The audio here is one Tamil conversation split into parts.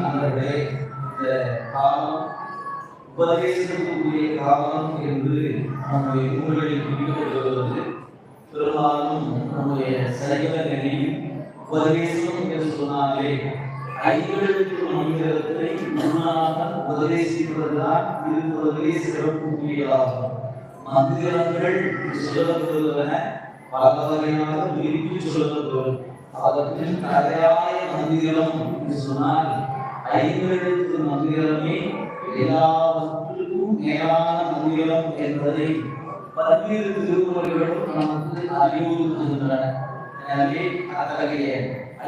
ஆண்டவரே, இந்த காலம் உபதேசத்துக்குரிய காலம் என்று நம்முடைய நூல்களில் குறிப்பிடப்படுவது பெரும்பாலும் நம்முடைய சைவ நெறியில் உபதேசம் என்று சொன்னாலே ஐந்தெழுத்து மந்திரத்தை முன்னாக உபதேசிப்பதுதான் திருக்குறளே சிறப்புக்குரியதாகும் மந்திரங்கள் சொல்லப்படுவன பல வகையாக விரித்து சொல்லப்படும் அதற்கு தலையாய மந்திரம் சொன்னால் ஐந்தெழுத்து மந்திரமே எல்லாவற்றுக்கும் மேலான மந்திரம் என்பதை பல்வேறு திருமுறைகளும் நமக்கு அறிவுறுத்துகின்றன எனவே அத்தகைய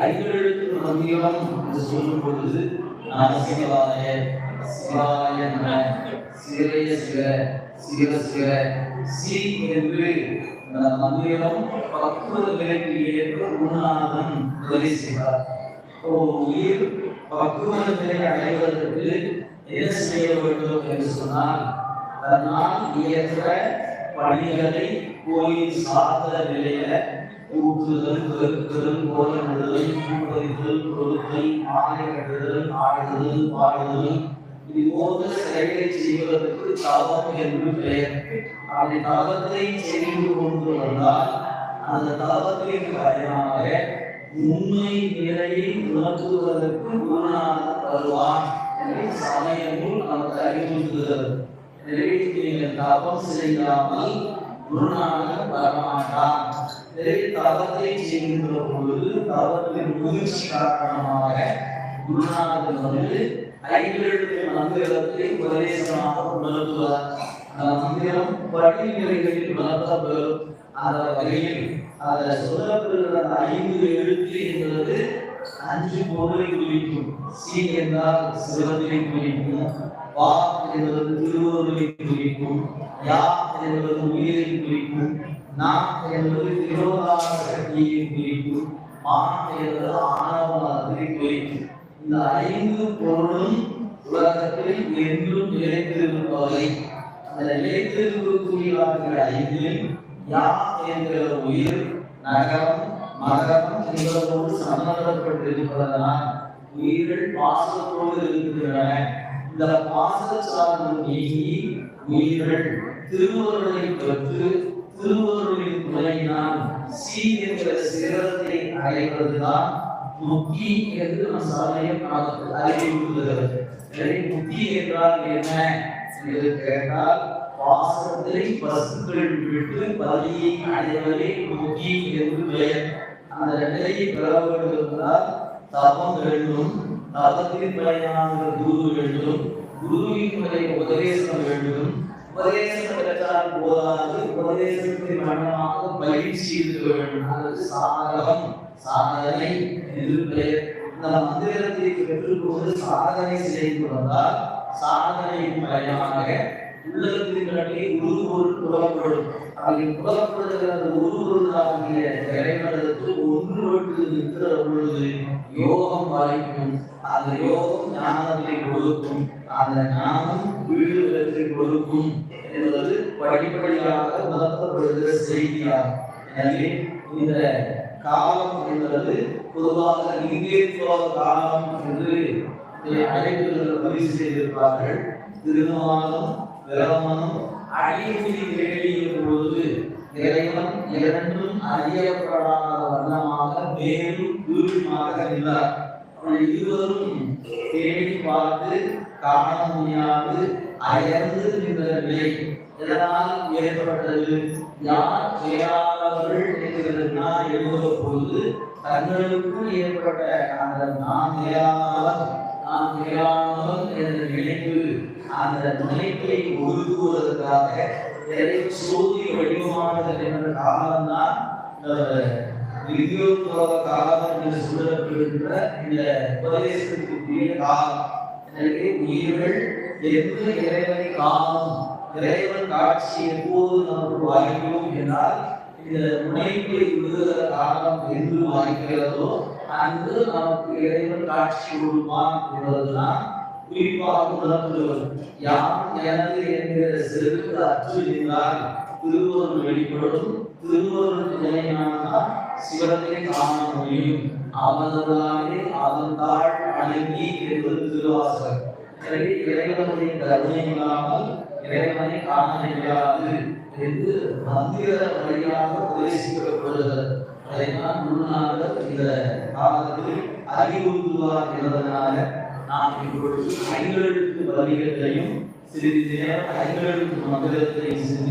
ஐந்தெழுத்து மந்திரம் என்று சொல்லும் பொழுது நம சிவாய சிவாய நம சிறைய சிவ சிவ சிவ சி என்று இந்த மந்திரம் பக்குவ நிலைக்கு ஏற்ப உணாதன் உதவி செய்வார் ஒரு உயிர் பக்குவ நிலை அடைவதற்கு என்ன செய்ய வேண்டும் என்று சொன்னால் தன்னால் இயற்ற பணிகளை கோயில் சார்ந்த நிலையில ஊற்றுதல் பெருக்குதல் கோலமிடுதல் கூட்டறிதல் கொடுத்தல் மாலை கட்டுதல் ஆடுதல் பாடுதல் இது போன்ற செயலை செய்வதற்கு தவம் என்று பெயர். அப்படி தவத்தை செய்து கொண்டு வந்தால் அந்த தவத்தின் பயனாக உண்மை நிலையை உணர்த்துவதற்கு குருநாதர் வருவான் எனவே சமயமும் நமக்கு அறிவுறுத்துகிறது எனவே நீங்கள் தவம் செய்யாமல் குருநாதர் வரமாட்டான் எனவே தவத்தை செய்கின்ற பொழுது தவத்தின் முயற்சி காரணமாக குருநாதர் வந்து ஐந்தெழுத்து மந்திரத்தை உபதேசமாக உணர்த்துவார் அந்த மந்திரம் படிநிலைகளில் வளர்த்தப்படும் அந்த வகையில் அதில் சொல்லப்படுகிற ஐந்து எழுத்து என்பது அஞ்சு பொருளை குறிக்கும் சி என்றால் சிவத்தை குறிக்கும் வா என்பது திருவருளை குறிக்கும் யா என்பது உயிரை குறிக்கும் நா என்பது திரோதான சக்தியை குறிக்கும் மா என்பது ஆணவத்தை குறிக்கும் இந்த ஐந்து பொருளும் உலகத்தில் என்றும் நிலைத்திருப்பவை. அந்த நிலைத்திருக்கக்கூடியவர்கள் ஐந்தில் யா என்கிற உயிர் நகரம் மகரம் என்பதோடு சம்பந்தப்பட்டிருப்பதனால் உயிர்கள் பாசத்தோடு இருக்கின்றன. இந்த பாச சார்பு நீங்கி உயிர்கள் திருவருளை பெற்று திருவருளின் துணையினால் சி என்கிற சிகரத்தை அடைவதுதான் முக்தி என்று நம் சமயம் நமக்கு எனவே முக்தி என்றால் என்ன என்று கேட்டால் பாசத்தை பசுக்கள் விட்டு பலியை அடைவதே முக்தி என்று பெயர். அந்த நிலையை பெற வேண்டும் தபம் வேண்டும் தபத்தின் பயனாக குரு வேண்டும் குருவின் உபதேசம் வேண்டும். உபதேசம் போதாது. உபதேசத்தின் மனமாக பயிற்சி இருக்க வேண்டும் அது சாதகம். சாதனை என்று பெயர். இந்த மந்திரத்தை பெற்றுக்கொண்டு சாதனை செய்து கொண்டால் சாதனையின் பயனாக உள்ளத்தினுடைய உருவொரு புலப்படும் அப்படி புலப்படுகிற அந்த உருவொருளாகிய இறைவனத்துக்கு ஒன்றுபட்டு நிற்கிற பொழுது யோகம் வாய்க்கும் அந்த யோகம் ஞானத்தை கொடுக்கும். அந்த ஞானம் வீடு வெற்றி கொடுக்கும் என்பது படிப்படியாக உணர்த்தப்படுகிற செய்தியாகும். எனவே இந்த காலம் என்பது பொதுவாக லிங்கேஸ்வர காலம் என்று அழைப்புகள் பதிவு செய்திருப்பார்கள். திருமாலும் பிரமனும் அடிமுடி வேண்டிய பொழுது இறைவன் இரண்டும் அறியப்படாத வண்ணமாக மேலும் தூரமாக நின்றார். அவர்கள் இருவரும் தேடி பார்த்து காண முடியாது அயர்ந்து நின்ற நிலை இதனால் ஏற்பட்டது? யார் செயலாளர்கள் என்கிறதுனா எழுதுகிற பொழுது தங்களுக்கும் ஏற்பட்ட அந்த நான் மேலானவன் நான் மேலானவன் என்ற நினைவு அந்த நினைப்பை ஒதுக்குவதற்காக இறை சோதி வடிவமானது என்ற காலம்தான் வித்யோத்வர காலம் என்று சொல்லப்படுகின்ற இந்த உபதேசத்துக்குரிய காலம் எனவே உயிர்கள் எந்த இறைவனை காணும் இறைவன் காட்சி எப்போது நமக்கு வாய்க்கும் என்றால் இந்த முனைப்பை விடுகிற காலம் என்று வாய்க்கிறதோ அன்று நமக்கு இறைவன் காட்சி கொடுப்பான் என்பதுதான் குறிப்பாக உணர்த்துவது யார் எனது என்கிற செருக்கு அற்று நின்றால் திருவருள் வெளிப்படும் திருவருள் துணையினால் சிவத்தை காண முடியும் அவர்களாலே அதன் தாழ் அணங்கி என்பது திருவாசகம் எனவே இறைவனுடைய கருணை இறைவனை காண முடியாது என்று மந்திர வழியாக உபதேசிக்கப்படுகிறது அதைத்தான் குருநாதர் இந்த காலத்தில் அறிவுறுத்துவார் என்பதனால நாம் இப்பொழுது ஐந்தெழுத்து வரிகளையும் சிறிது நேரம் ஐந்தெழுத்து மந்திரத்தையும் சிந்தி